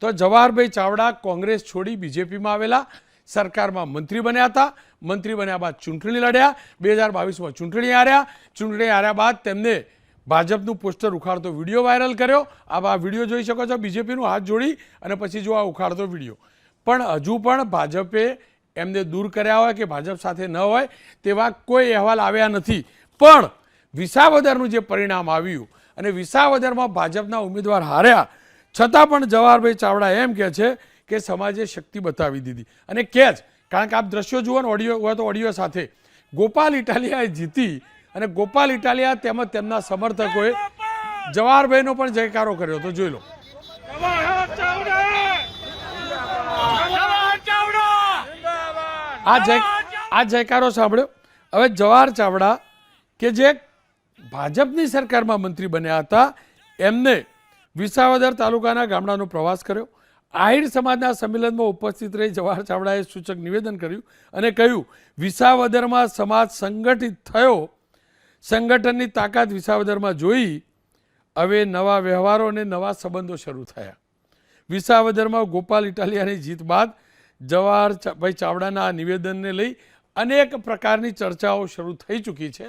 તો જવાહરભાઈ ચાવડા કોંગ્રેસ છોડી બીજેપીમાં આવેલા, સરકારમાં મંત્રી બન્યા હતા. મંત્રી બન્યા બાદ ચૂંટણી લડ્યા. બે હજાર બાવીસમાં ચૂંટણી હાર્યા. ચૂંટણી હાર્યા બાદ તેમને ભાજપનું પોસ્ટર ઉખાડતો વીડિયો વાયરલ કર્યો. આ આ વીડિયો જોઈ શકો છો. બીજેપીનું હાથ જોડી અને પછી જો આ ઉખાડતો વીડિયો. પણ હજુ પણ ભાજપે એમને દૂર કર્યા હોય કે ભાજપ સાથે ન હોય તેવા કોઈ અહેવાલ આવ્યા નથી. પણ વિસાવદરનું જે પરિણામ આવ્યું અને વિસાવદરમાં ભાજપના ઉમેદવાર હાર્યા છતાં પણ જવાહરભાઈ ચાવડા એમ કહે છે કે સમાજે શક્તિ બતાવી દીધી. અને કે જ, કારણ કે આપ દ્રશ્યો જુઓ ને, ઓડિયો હોય તો ઓડિયો સાથે. ગોપાલ ઇટાલિયાએ જીતી અને ગોપાલ ઇટાલિયા તેમજ તેમના સમર્થકોએ જવાહરભાઈનો પણ જયકારો કર્યો. હતો જોઈ લો. આ જય, આ જયકારો સાંભળ્યો. હવે જવાહર ચાવડા કે જે ભાજપની સરકારમાં મંત્રી બન્યા હતા, એમને વિસાવદર તાલુકાના ગામડાનો પ્રવાસ કર્યો. આહિર સમાજના સંમેલનમાં ઉપસ્થિત રહી જવાહર ચાવડાએ સૂચક નિવેદન કર્યું અને કહ્યું, વિસાવદરમાં સમાજ સંગઠિત થયો. સંગઠનની તાકાત વિસાવદરમાં જોઈ હવે નવા વ્યવહારો અને નવા સંબંધો શરૂ થયા. વિસાવદરમાં ગોપાલ ઇટાલિયાની જીત બાદ જવાહર ભાઈ ચાવડાના આ નિવેદનને લઈ અનેક પ્રકારની ચર્ચાઓ શરૂ થઈ ચૂકી છે.